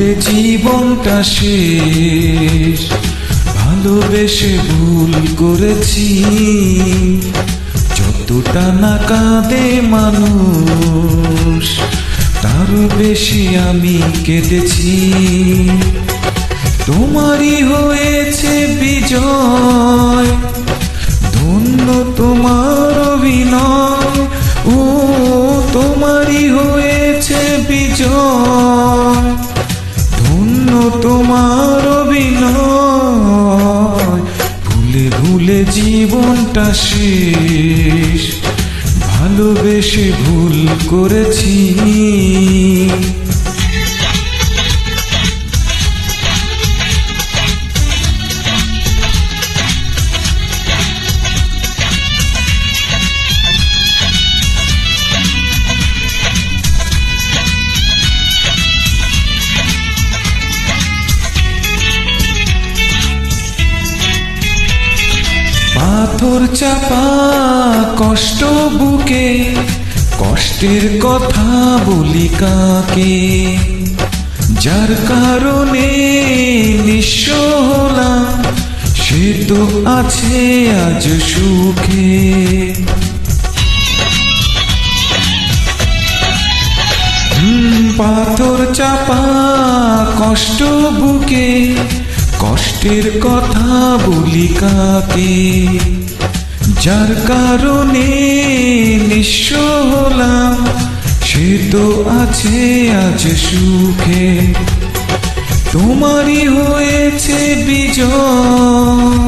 ভুলে জীবনটা শেষ। ভালোবেসে ভুল করেছি। যতটা না কাঁদে মানুষ, তারও বেশি আমি কেঁদেছি। তোমারই হয়েছে বিজয় শেষ ভালোবেসে ভুল করেছি। পাথর চাপা কষ্ট বুকে, কষ্টের কথা বলি কাকে? যার কারণে নিঃস্ব হলাম, সে তো আছে আজ সুখে। পাথর চাপা কষ্ট বুকে কষ্টের কথা বলি কাকে? যার কারণে নিঃস্ব হলাম, সে তো আছে আজ সুখে। তোমারই হয়েছে বিজয়,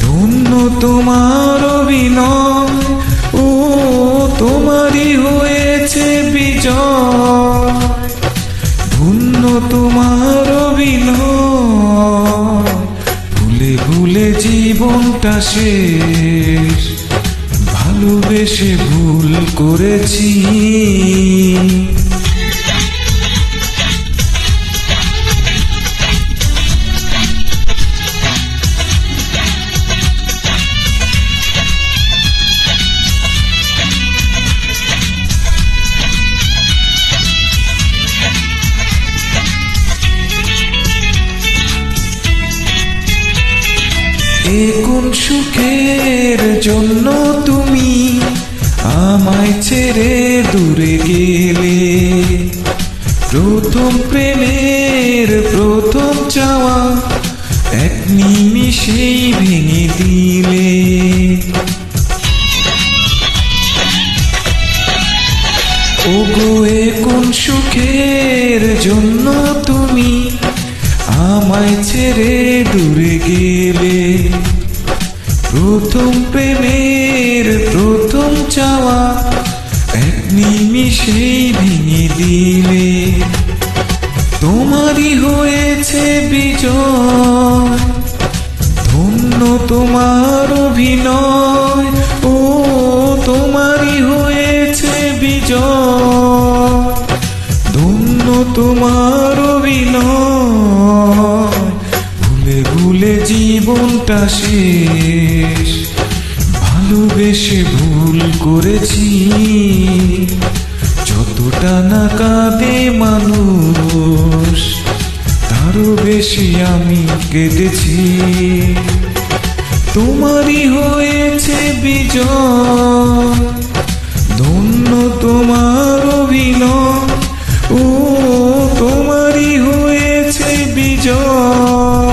ধন্য তোমার অভিনয়। ও, তোমারই হয়েছে বিজয়, ধন্য তোমার অভিনয়। জীবনটা শেষ। ভালোবেসে ভুল করেছি। এ কোন সুখের জন্য তুমি আমায় ছেড়ে দূরে গেলে? প্রথম প্রেমের প্রথম চাওয়া এক নিমিষেই ভেঙে দিলে। ওগো, এ কোন সুখের জন্য তুমি আমায় ছেড়ে দূরে গেলে? প্রথম প্রেমের প্রথম চাওয়া। এক নিমিষেই ভেঙে দিলে তোমারই হয়েছে বিজয়। ধন্য তোমার অভিনয়, ও তোমারই হয়েছে বিজয়। ধন্য তোমার অভিনয়, ভুলে ভুলে জীবনটা শেষ। ভালোবেসে ভুল করেছি। যতটা না কাঁদে মানুষ, তারও বেশি আমি কেঁদেছি। তোমারই হয়েছে বিজয় ধন্য তোমার অভিনয় ও, তোমারই হয়েছে বিজয়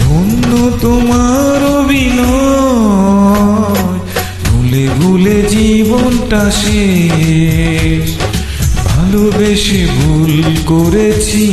ধন্য তোমার অভিনয় জীবনটা শেষ? ভালোবেসে ভুল করেছি।